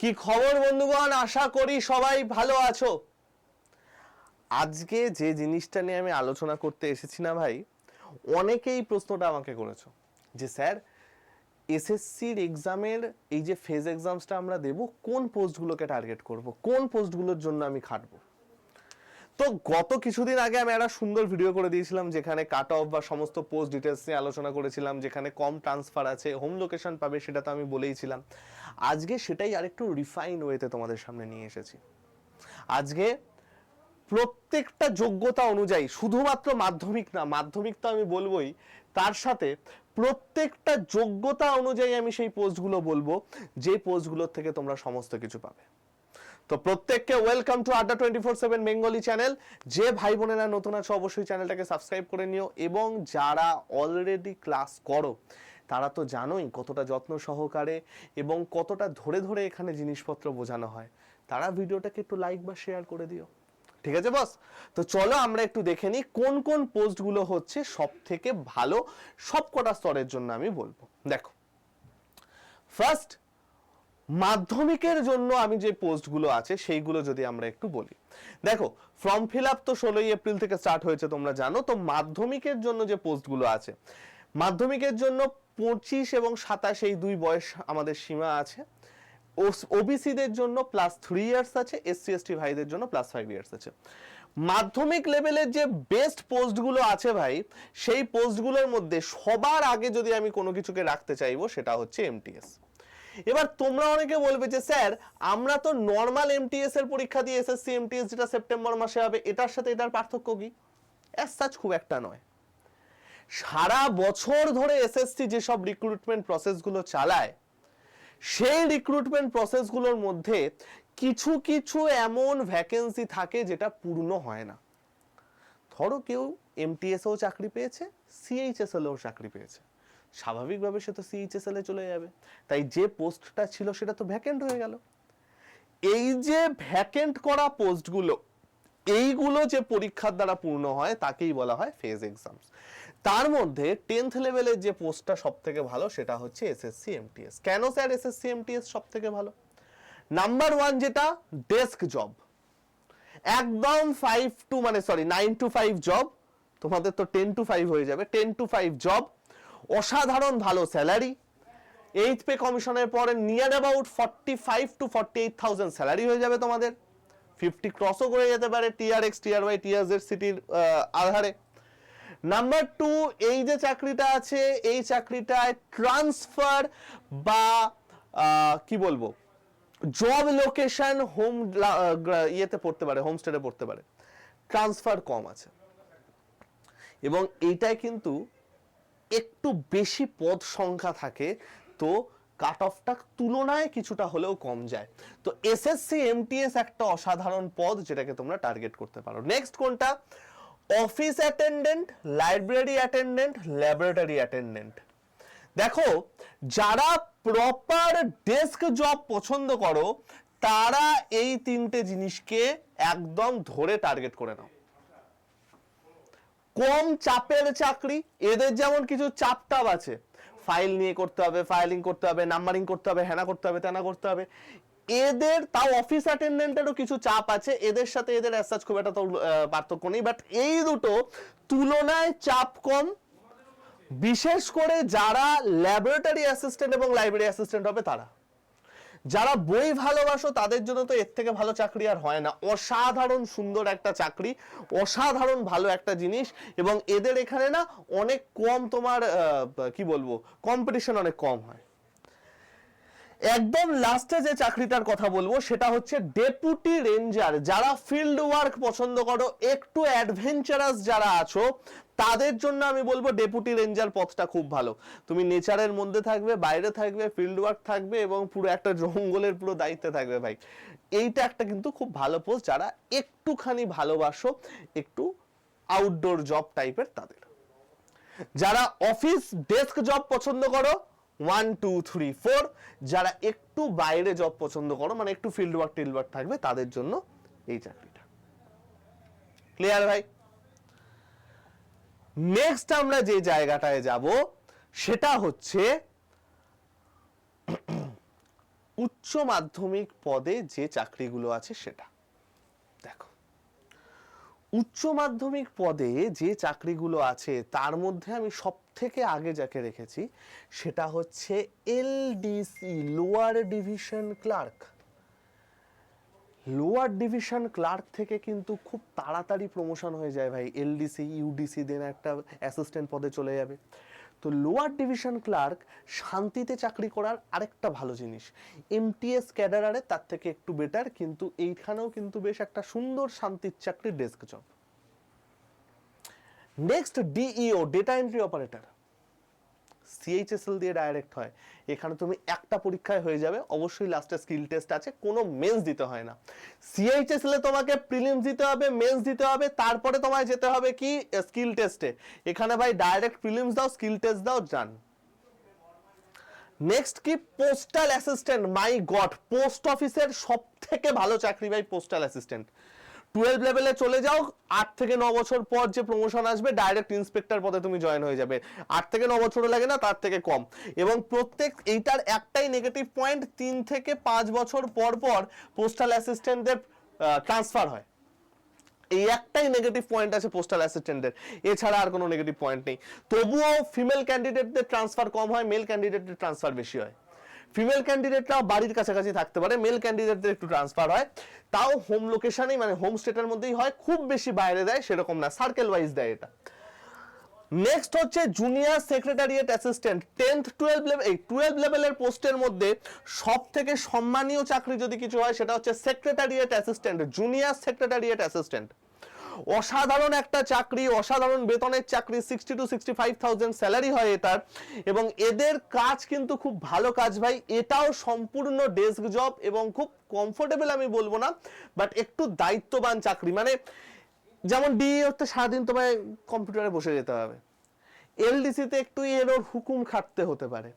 কি খবর বন্ধুগণ? আশা করি সবাই ভালো আছো। আজকে যে জিনিসটা নিয়ে আমি আলোচনা করতে এসেছি না ভাই, অনেকেই প্রশ্নটা আমাকে করেছ যে, স্যার, এসএসসির এক্সামের এই যে ফেজ এক্সামসটা আমরা দেব, কোন পোস্টগুলোকে টার্গেট করব? কোন পোস্টগুলোর জন্য আমি খাটবো? তো গত কিছুদিন আগে আমি একটা সুন্দর ভিডিও করে দিয়েছিলাম, যেখানে কাট অফ বা সমস্ত পোস্ট ডিটেলস নিয়ে আলোচনা করেছিলাম, যেখানে কম ট্রান্সফার আছে হোম লোকেশন পাবে, সেটা তো আমি বলেইছিলাম। আজকে সেটাই আরেকটু রিফাইন ওয়েতে তোমাদের সামনে নিয়ে এসেছি। আজকে প্রত্যেকটা যোগ্যতা অনুযায়ী, শুধুমাত্র মাধ্যমিক না, মাধ্যমিক তো আমি বলবোই, তার সাথে প্রত্যেকটা যোগ্যতা অনুযায়ী আমি সেই পোস্টগুলো বলব, যে পোস্টগুলোর থেকে তোমরা সমস্ত কিছু পাবে। তো প্রত্যেককে welcome to Adda twenty four seven Bengali channel যে ভাই বোনেরা নতুন আছো, অবশ্যই চ্যানেলটাকে সাবস্ক্রাইব করে নিও এবং যারা অলরেডি ক্লাস করো, তারা তো জানোই কতটা যত্ন সহকারে এবং কতটা ধরে ধরে এখানে জিনিসপত্র বোঝানো হয়। তারা ভিডিওটাকে একটু লাইক বা শেয়ার করে দিও। ঠিক আছে বস তো চলো আমরা একটু দেখে নিই কোন কোন পোস্টগুলো হচ্ছে সব থেকে ভালো সব কটা স্তরের জন্য আমি বলব। দেখো ফার্স্ট মাধ্যমিকের জন্য আমি যে পোস্টগুলো আছে, সেইগুলো যদি আমরা একটু বলি। দেখো, ফর্ম ফিল আপ তো ষোলোই এপ্রিল থেকে স্টার্ট হয়েছে, তোমরা জানো। তো মাধ্যমিকের জন্য যে পোস্টগুলো আছে, মাধ্যমিকের জন্য পঁচিশ এবং সাতাশ এই দুই বয়স আমাদের সীমা আছে। ওবিসিদের জন্য প্লাস থ্রি ইয়ার্স আছে এসসি এসটি ভাইদের জন্য প্লাস ফাইভ ইয়ার্স আছে। মাধ্যমিক লেভেলের যে বেস্ট পোস্টগুলো আছে ভাই, সেই পোস্টগুলোর মধ্যে সবার আগে যদি আমি কোনো কিছুকে রাখতে চাইব, সেটা হচ্ছে এমটিএস এবার তোমরা অনেকে বলবে যে, স্যার, আমরা তো নর্মাল এমটিএস এর পরীক্ষা দিয়ে এসএসসি এমটিএস যেটা সেপ্টেম্বর মাসে হবে, এটার সাথে এটার পার্থক্য কি? অ্যাজ সাচ খুব একটা নয়। সারা বছর ধরে এসএসসি যেসব রিক্রুটমেন্ট প্রসেসগুলো চালায়, সেই রিক্রুটমেন্ট প্রসেসগুলোর মধ্যে কিছু কিছু এমন ভ্যাকেন্সি থাকে যেটা পূর্ণ হয় না। ধরো কেউ এমটিএসও চাকরি পেয়েছে সিএইচএসএলও চাকরি পেয়েছে। স্বাভাবিকভাবে সে তো সিএইচএসএল চলে যাবে। তাই যে পোস্টটা ছিল সেটা তো ভ্যাকেন্ট হয়ে গেল। এই যে ভ্যাকেন্ট করা পোস্টগুলো, এইগুলো যে পরীক্ষার দ্বারা পূর্ণ হয়, তাকেই বলা হয় ফেজ এক্সামস তার মধ্যে টেন্থ লেভেলের যে পোস্টটা সব থেকে ভালো, সেটা হচ্ছে এসএসসি এমটিএস কেন স্যার এসএসসি এমটিএস সব থেকে ভালো? নাম্বার ওয়ান যেটা ডেস্ক জব একদম ফাইভ টু মানে sorry nine to five job তোমাদের তো টেন টু ফাইভ হয়ে যাবে। টেন টু ফাইভ জব অসাধারণ ভালো স্যালারি। এইট পে কমিশনের পরে near about forty five to forty eight thousand salary হয়ে যাবে তোমাদের। ফিফটি ক্রসও করে যেতে পারে tier X tier Y tier Z সিটির আধারে। নাম্বার টু এই যে চাকরিটা আছে, এই চাকরিটায় ট্রান্সফার বা কি বলব? জব লোকেশন হোম ইয়েতে পড়তে পারে হোমস্টেডে পড়তে পারে। ট্রান্সফার কম আছে। এবং এইটায় কিন্তু একটু বেশি পদ সংখ্যা থাকে, তো কাট অফটা তুলনায় কিছুটা হলেও কম যায়। তো এসএসসি এমটিএস একটা অসাধারণ পদ যেটাকে তোমরা টার্গেট করতে পারো। নেক্সট কোনটা? Office attendant library attendant laboratory attendant দেখো, যারা প্রপার ডেস্ক জব পছন্দ করো, তারা এই তিনটে জিনিসকে একদম ধরে টার্গেট করে নাও। কম চাপের চাকরি, এদের যেমন কিছু চাপ টাপ আছে ফাইল নিয়ে করতে হবে ফাইলিং করতে হবে নাম্বারিং করতে হবে হ্যানা করতে হবে, তেনা করতে হবে, এদের তাও অফিস অ্যাটেন্ডেন্টেরও কিছু চাপ আছে, এদের সাথে এদের অ্যাসাজ খুব একটা তো পার্থক্য নেই বাট এই দুটো তুলনায় চাপ কম, বিশেষ করে যারা ল্যাবরেটরি অ্যাসিস্ট্যান্ট এবং লাইব্রেরি অ্যাসিস্ট্যান্ট হবে তারা। যারা বই ভালোবাসো, তাদের জন্য তো এর থেকে ভালো চাকরি আর হয় না। অসাধারণ সুন্দর একটা চাকরি, অসাধারণ ভালো একটা জিনিস এবং এদের এখানে না অনেক কম তোমার কি বলব কম্পিটিশন অনেক কম হয়। একদম লাস্টে যে চাকরিটার কথা বলব, সেটা হচ্ছে ডেপুটি রেঞ্জার যারা ফিল্ড ওয়ার্ক পছন্দ করো, একটু অ্যাডভেঞ্চারাস যারা আছো তাদের জন্য আমি বলব ডেপুটি রেঞ্জার পথটা খুব ভালো। তুমি নেচারের মধ্যে থাকবে, বাইরে থাকবে ফিল্ড ওয়ার্ক থাকবে এবং পুরো একটা জঙ্গলের পুরো দায়িত্বে থাকবে ভাই। এইটা একটা কিন্তু খুব ভালো পোস্ট যারা একটুখানি ভালোবাসো, একটু আউটডোর জব টাইপের তাদের। যারা অফিস ডেস্ক জব পছন্দ করো ওয়ান টু থ্রি ফোর যারা একটু বাইরে জব পছন্দ করো মানে একটু ফিল্ড ওয়ার্ক টিল্ড ওয়ার্ক থাকবে, তাদের জন্য এই চাকরিটা। ক্লিয়ার ভাই? নেক্সট আমরা যে জায়গাটায় যাব, সেটা হচ্ছে উচ্চ মাধ্যমিক পদে যে চাকরিগুলো আছে সেটা। দেখো, উচ্চ মাধ্যমিক পদে যে চাকরিগুলো আছে, তার মধ্যে আমি সব থেকে আগে যাকে রেখেছি, সেটা হচ্ছে LDC, lower division clerk. Lower division clerk থেকে কিন্তু খুব তাড়াতাড়ি প্রমোশন হয়ে যায় ভাই। এলডিসি ইউডিসি দেন একটা অ্যাসিস্ট্যান্ট পদে চলে যাবে। তো লোয়ার ডিভিশন ক্লার্ক শান্তিতে চাকরি করার আরেকটা ভালো জিনিস। এমটিএস ক্যাডারারে তার থেকে একটু বেটার কিন্তু এইখানেও কিন্তু বেশ একটা সুন্দর শান্তির চাকরি desk job next DEO data entry operator CHSL দিয়ে ডাইরেক্ট হয়। এখানে তুমি একটা পরীক্ষায় হয়ে যাবে, অবশ্যই লাস্টে স্কিল টেস্ট আছে, কোনো মেন্স দিতে হয় না। সিএইচএসএল এ তোমাকে প্রিলিমস দিতে হবে মেন্স দিতে হবে, তারপরে তোমায় যেতে হবে কি? স্কিল টেস্টে এখানে ভাই ডাইরেক্ট প্রিলিমস দাও স্কিল টেস্ট দাও যান নেক্সট কি? Postal assistant my god post অফিসের সব থেকে ভালো চাকরি ভাই পোস্টাল অ্যাসিস্ট্যান্ট টুয়েলভ লেভেলে চলে যাও, আট থেকে ন বছর পর যে প্রমোশন আসবে ডাইরেক্ট ইন্সপেক্টর পদে তুমি জয়েন হয়ে যাবে। আট থেকে ন বছরও লাগে না, তার থেকে কম। এবং প্রত্যেক, এইটার একটাই নেগেটিভ পয়েন্ট তিন থেকে পাঁচ বছর পর পর পোস্টাল অ্যাসিস্ট্যান্টদের ট্রান্সফার হয়। এই একটাই নেগেটিভ পয়েন্ট আছে পোস্টাল অ্যাসিস্ট্যান্টের এছাড়া আর কোনো নেগেটিভ পয়েন্ট নেই। তবুও ফিমেল ক্যান্ডিডেটদের ট্রান্সফার কম হয় মেল ক্যান্ডিডেটদের ট্রান্সফার বেশি হয়। ফিমেল ক্যান্ডিডেটরা বাড়ির কাছাকাছি থাকতে পারে মেল ক্যান্ডিডেটদের একটু ট্রান্সফার হয়। তাও হোম লোকেশনেই মানে হোম স্টেটের মধ্যেই হয়, খুব বেশি বাইরে দেয় সেরকম না সার্কেল ওয়াইজ দেয় এটা। নেক্সট হচ্ছে junior secretariat assistant tenth twelve level এই টুয়েলভ লেভেলের পোস্টের মধ্যে সব থেকে সম্মানীয় চাকরি যদি কিছু হয়, সেটা হচ্ছে secretariat assistant junior secretariat assistant অসাধারণ একটা চাকরি, অসাধারণ বেতনের চাকরি sixty two sixty five thousand salary হয় এটার। এবং এদের কাজ কিন্তু খুব ভালো কাজ ভাই। এটাও সম্পূর্ণ ডেস্ক জব এবং খুব কমফোর্টেবল আমি বলব না বাট একটু দায়িত্ববান চাকরি। মানে যেমন ডিএ হতে সারাদিন তোমায় কম্পিউটারে বসে যেতে হবে। এলডিসিতে একটু এর ওর হুকুম খাটতে হতে পারে।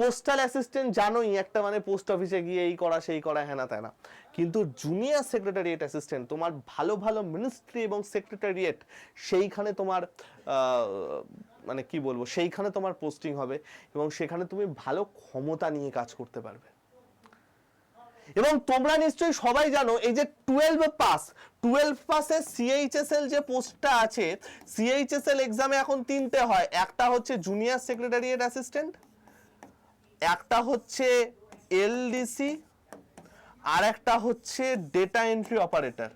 পোস্টাল অ্যাসিস্ট্যান্ট জানোই, একটা মানে পোস্ট অফিসে গিয়ে এই করা, সেই করা, হ্যানা ত্যানা। কিন্তু জুনিয়র সেক্রেটারিয়েট অ্যাসিস্ট্যান্ট তোমার ভালো ভালো মিনিস্ট্রি এবং সেক্রেটারিয়েট সেইখানে তোমার মানে কি বলব, সেইখানে তোমার পোস্টিং হবে এবং সেখানে তুমি ভালো ক্ষমতা নিয়ে কাজ করতে পারবে। এবং তোমরা নিশ্চয়ই সবাই জানো, এই যে টুয়েলভ পাস টুয়েলভ পাসে সিএইচএসএল যে পোস্টটা আছে সিএইচএসএল এক্সামে এখন তিনটে হয়। একটা হচ্ছে জুনিয়র সেক্রেটারিয়েট অ্যাসিস্ট্যান্ট একটা হচ্ছে এলডিসি আর একটা হচ্ছে ডেটা এন্ট্রি অপারেটর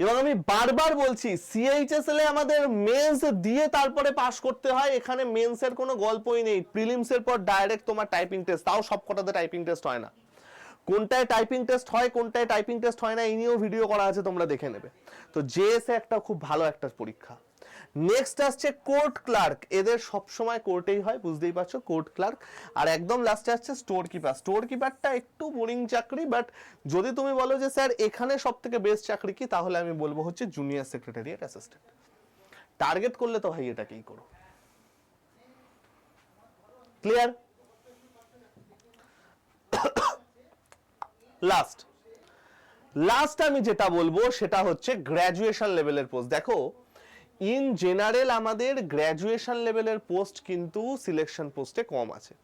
এবং আমি বারবার বলছি সিএইচএসএল এ আমাদের মেন্স দিয়ে তারপরে পাস করতে হয়, এখানে মেন্সের কোনো গল্পই নেই। প্রিলিমস এর পর ডাইরেক্ট তোমার টাইপিং টেস্ট তাও সবকটাতে টাইপিং টেস্ট হয় না। কোনটায় টাইপিং টেস্ট হয়, কোনটায় টাইপিং টেস্ট হয় না, এই নিয়েও ভিডিও করা আছে, তোমরা দেখে নেবে। তো জেএসএ একটা খুব ভালো একটা পরীক্ষা। নেক্সট আসছে কোর্ট ক্লার্ক এদের সব সময় কোর্টেই হয়, বুঝতেই পারছ? কোর্ট ক্লার্ক আর একদম লাস্টে আসছে স্টোর কিপার স্টোর কিপারটা একটু বোরিং চাকরি বাট যদি তুমি বলো যে, স্যার, এখানে সব থেকে বেস্ট চাকরি কি? তাহলে আমি বলব হচ্ছে জুনিয়র সেক্রেটারিয়েট অ্যাসিস্ট্যান্ট টার্গেট করলে তো ভাই এটাকেই করো। ক্লিয়ার লাস্ট লাস্ট আমি যেটা বলব, সেটা হচ্ছে গ্র্যাজুয়েশন লেভেলের পোস্ট দেখো ইন জেনারেল আমাদের গ্র্যাজুয়েশন লেভেলের পোস্ট কিন্তু সিলেকশন পোস্টে কম আছে।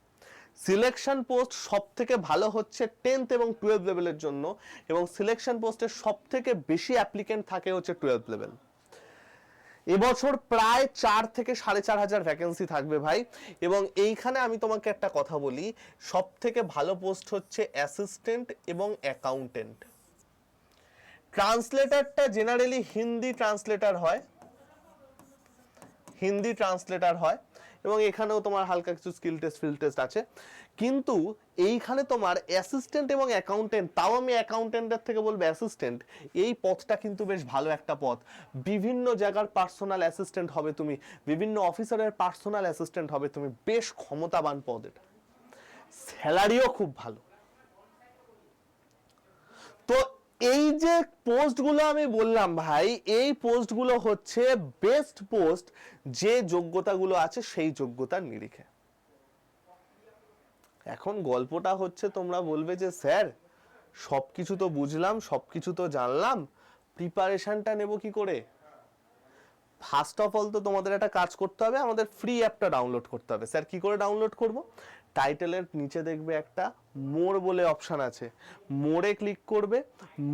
সিলেকশন পোস্ট সব থেকে ভালো হচ্ছে টেন্থ এবং টুয়েলভ লেভেলের জন্য এবং সিলেকশন পোস্টে সব থেকে বেশি অ্যাপ্লিকেন্ট থাকে হচ্ছে টুয়েলভ লেভেল। এবছর প্রায় চার থেকে সাড়ে চার হাজার ভ্যাকেন্সি থাকবে ভাই এবং এইখানে আমি তোমাকে একটা কথা বলি সব থেকে ভালো পোস্ট হচ্ছে অ্যাসিস্ট্যান্ট এবং অ্যাকাউন্টেন্ট ট্রান্সলেটারটা জেনারেলি হিন্দি ট্রান্সলেটার হয় হিন্দি ট্রান্সলেটার হয় এবং এখানেও তোমার হালকা কিছু স্কিল টেস্ট ফিল্ড টেস্ট আছে। কিন্তু এইখানে তোমার অ্যাসিস্ট্যান্ট এবং অ্যাকাউন্টেন্ট তাও আমি অ্যাকাউন্টেন্টের থেকে বলব অ্যাসিস্ট্যান্ট এই পথটা কিন্তু বেশ ভালো একটা পথ। বিভিন্ন জায়গার পার্সোনাল অ্যাসিস্ট্যান্ট হবে তুমি, বিভিন্ন অফিসারের পার্সোনাল অ্যাসিস্ট্যান্ট হবে তুমি, বেশ ক্ষমতাবান পদ এটা। স্যালারিও খুব ভালো। তো এই যে পোস্টগুলো আমি বললাম ভাই, এই পোস্টগুলো হচ্ছে বেস্ট পোস্ট যে যোগ্যতাগুলো আছে সেই যোগ্যতার নিরিখে। এখন গল্পটা হচ্ছে তোমরা বলবে যে, স্যার, সবকিছু তো বুঝলাম, সবকিছু তো জানলাম প্রিপারেশনটা নেব কি করে? ফার্স্ট অফ অল তো তোমাদের একটা কাজ করতে হবে, আমাদের ফ্রি অ্যাপটা ডাউনলোড করতে হবে। স্যার, কি করে ডাউনলোড করব? টাইটেলের নিচে দেখবে একটা মোর বলে অপশন আছে। মোরে ক্লিক করবে।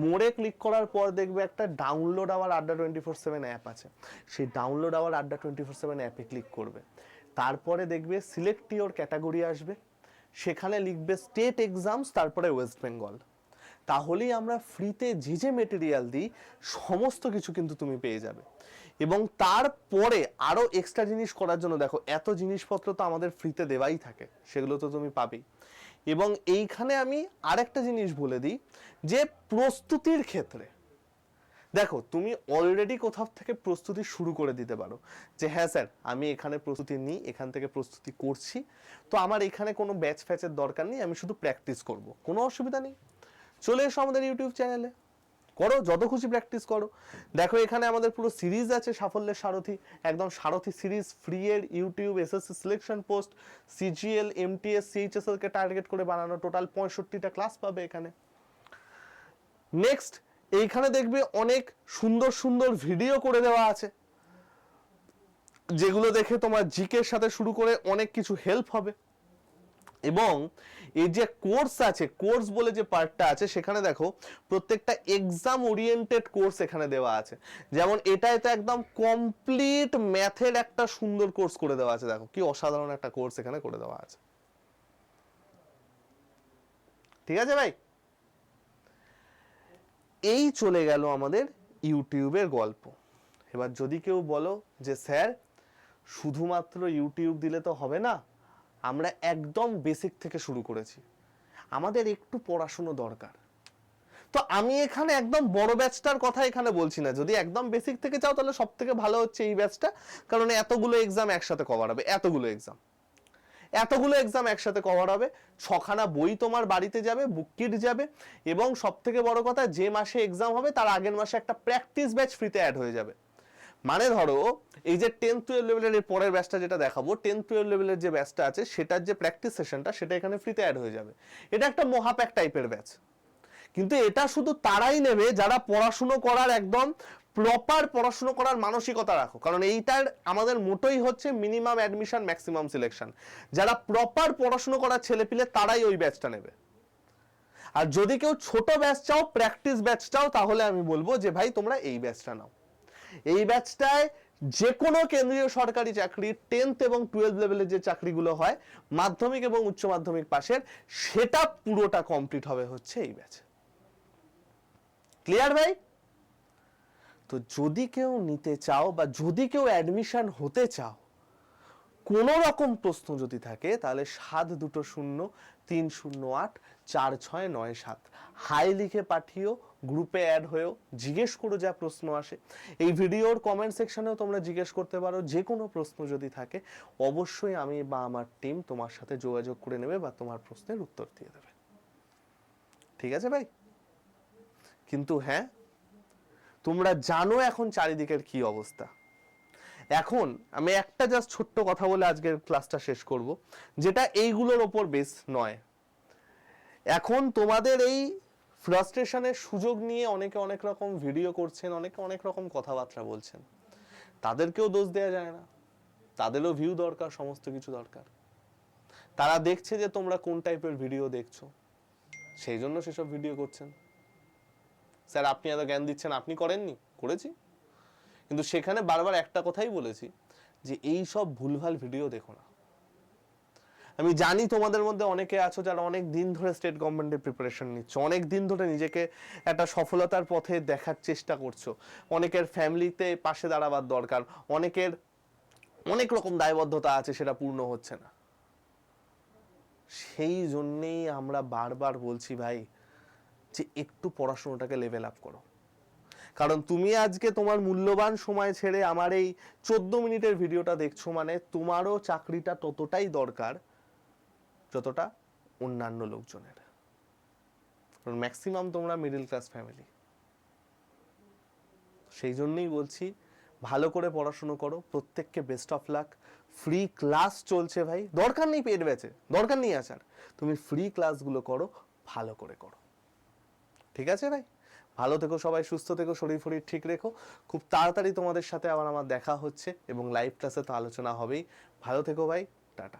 মোরে ক্লিক করার পর দেখবে একটা download our Adda twenty four seven app আছে। সেই download our Adda twenty four seven অ্যাপে ক্লিক করবে। তারপরে দেখবে সিলেক্ট ইওর ক্যাটাগরি আসবে। সেখানে লিখবে স্টেট এক্সামস তারপরে ওয়েস্ট বেঙ্গল তাহলেই আমরা ফ্রিতে যে যে মেটেরিয়াল দিই, সমস্ত কিছু কিন্তু তুমি পেয়ে যাবে। এবং তারপরে আরও এক্সট্রা জিনিস করার জন্য দেখো, এত জিনিসপত্র তো আমাদের ফ্রিতে দেওয়াই থাকে, সেগুলো তো তুমি পাবেই এবং এইখানে আমি আরেকটা জিনিস বলে দিই, যে প্রস্তুতির ক্ষেত্রে, দেখো, তুমি অলরেডি কোথাও থেকে প্রস্তুতি শুরু করে দিতে পারো, যে হ্যাঁ স্যার, আমি এখানে প্রস্তুতি নিই, এখান থেকে প্রস্তুতি করছি, তো আমার এখানে কোনো ব্যাচ ফ্যাচের দরকার নেই, আমি শুধু প্র্যাকটিস করব, কোনো অসুবিধা নেই। চলে এসো আমাদের ইউটিউব চ্যানেলে করো, যত খুশি প্র্যাকটিস করো। দেখো, এখানে আমাদের পুরো সিরিজ আছে সাফল্যের সারথি। একদম সারথি সিরিজ ফ্রি এর YouTube SSC selection post CGL MTS CHSL কে টার্গেট করে বানানো টোটাল পঁয়ষট্টিটা ক্লাস পাবে এখানে। নেক্সট এইখানে দেখবে অনেক সুন্দর সুন্দর ভিডিও করে দেওয়া আছে। যেগুলো দেখে তোমার জিকের সাথে শুরু করে অনেক কিছু হেল্প হবে। এবং এই যে কোর্স আছে কোর্স বলে যে পার্টটা আছে, সেখানে দেখো প্রত্যেকটা এক্সাম ওরিয়েন্টেড কোর্স এখানে দেওয়া আছে। যেমন এটাই তো একদম কমপ্লিট ম্যাথের একটা সুন্দর কোর্স করে দেওয়া আছে। দেখো কি অসাধারণ একটা কোর্স এখানে করে দেওয়া আছে। ঠিক আছে ভাই? এই চলে গেল আমাদের ইউটিউবের গল্প। এবার যদি কেউ বলো যে, স্যার, শুধুমাত্র ইউটিউব দিলে তো হবে না? আমরা একদম বেসিক থেকে শুরু করেছি। আমাদের একটু পড়াশুনো দরকার। তো আমি এখানে একদম বড় ব্যাচটার কথা এখানে বলছি না। যদি একদম বেসিক থেকে চাও, তাহলে সব থেকে ভালো হচ্ছে এই ব্যাচটা কারণ এতগুলো এক্সাম একসাথে কভার হবে। এতগুলো এক্সাম এতগুলো এক্সাম একসাথে কভার হবে। ছখানা বই তোমার বাড়িতে যাবে বুক কিট যাবে। এবং সব থেকে বড় কথা, যে মাসে এক্সাম হবে, তার আগের মাসে একটা প্র্যাকটিস ব্যাচ ফ্রিতে অ্যাড হয়ে যাবে। মানে ধরো, এই যে টেন টুয়েলভ লেভেলের এর পরের ব্যাচটা যেটা দেখাবো টেন টুয়েলভ লেভেলের যে ব্যাচটা আছে, সেটার যে প্র্যাকটিস সেশনটা সেটা এখানে ফ্রিতে অ্যাড হয়ে যাবে। এটা একটা মহাপ্যাক টাইপের ব্যাচ কিন্তু এটা শুধু তারাই নেবে যারা পড়াশুনো করার একদম প্রপার পড়াশুনো করার মানসিকতা রাখো। কারণ এইটার আমাদের মোটোই হচ্ছে মিনিমাম অ্যাডমিশন ম্যাক্সিমাম সিলেকশন যারা প্রপার পড়াশুনো করার ছেলেপিলে তারাই ওই ব্যাচটা নেবে। আর যদি কেউ ছোট ব্যাচ চাও প্র্যাকটিস ব্যাচ চাও, তাহলে আমি বলব যে ভাই, তোমরা এই ব্যাচটা নাও। এই ব্যাচটায় যে কোনো কেন্দ্রীয় সরকারি চাকরি টেন্থ এবং টুয়েলভ লেভেলের যে চাকরিগুলো হয়, মাধ্যমিক এবং উচ্চ মাধ্যমিক পাশের, সেটা পুরোটা কমপ্লিট হবে হচ্ছে এই ব্যাচে ক্লিয়ার ভাই? তো যদি কেউ নিতে চাও বা যদি কেউ অ্যাডমিশন হতে চাও কোনো রকম প্রশ্ন যদি থাকে, তাহলে সাত দুটো শূন্য, তিন শূন্য আট, চার ছয় নয় সাত, হাই লিখে পাঠিও গ্রুপে অ্যাড হয়েও জিজ্ঞেস করো যা প্রশ্ন আসে। এই ভিডিওর কমেন্ট সেকশনেও তোমরা জিজ্ঞেস করতে পারো যে কোনো প্রশ্ন যদি থাকে, অবশ্যই আমি বা আমার টিম তোমার সাথে যোগাযোগ করে নেবে বা তোমার প্রশ্নের উত্তর দিয়ে দেবে। ঠিক আছে ভাই? কিন্তু হ্যাঁ তোমরা জানো এখন চারিদিকের কি অবস্থা। এখন আমি একটা জাস্ট ছোট্ট কথা বলে আজকের ক্লাসটা শেষ করব, যেটা এইগুলোর ওপর বেস নয়। এখন তোমাদের এই ফ্রাস্ট্রেশনের সুযোগ নিয়ে অনেকে অনেক রকম ভিডিও করছেন, অনেকে অনেক রকম কথাবার্তা বলছেন। তাদেরকেও দোষ দেওয়া যায় না। তাদেরও ভিউ দরকার, সমস্ত কিছু দরকার। তারা দেখছে যে তোমরা কোন টাইপের ভিডিও দেখছ। সেই জন্য সেসব ভিডিও করছেন। স্যার, আপনি এত জ্ঞান দিচ্ছেন, আপনি করেননি? করেছি। কিন্তু সেখানে বারবার একটা কথাই বলেছি যে এই সব ভুলভাল ভিডিও দেখো না। আমি জানি তোমাদের মধ্যে অনেকে আছো যারা অনেক দিন ধরে স্টেট গভর্নমেন্টের প্রিপারেশন নিচ্ছ, অনেক দিন ধরে নিজেকে একটা সফলতার পথে দেখার চেষ্টা করছ। অনেকের ফ্যামিলিতে পাশে দাঁড়াবার দরকার, অনেকের অনেক রকম দায়বদ্ধতা আছে সেটা পূর্ণ হচ্ছে না। সেই জন্যেই আমরা বারবার বলছি ভাই, যে একটু পড়াশোনাটাকে লেভেল আপ করো। কারণ তুমি আজকে তোমার মূল্যবান সময় ছেড়ে আমার এই চোদ্দ মিনিটের ভিডিওটা দেখছ মানে তোমারও চাকরিটা ততটাই দরকার যতটা অন্যান্য লোকজনের। কারণ ম্যাক্সিমাম তোমরা মিডল ক্লাস ফ্যামিলি সেই জন্যই বলছি, ভালো করে পড়াশুনো করো, প্রত্যেককে best of luck free class চলছে ভাই। দরকার নেই পেট ব্যাচে, দরকার নেই আসার। তুমি ফ্রি ক্লাসগুলো করো, ভালো করে করো। ঠিক আছে ভাই? ভালো থেকো সবাই, সুস্থ থেকো, শরীর ফরীর ঠিক রেখো। খুব তাড়াতাড়ি তোমাদের সাথে আবার আমার দেখা হচ্ছে এবং লাইভ ক্লাসে তো আলোচনা হবেই। ভালো থেকো ভাই, টাটা।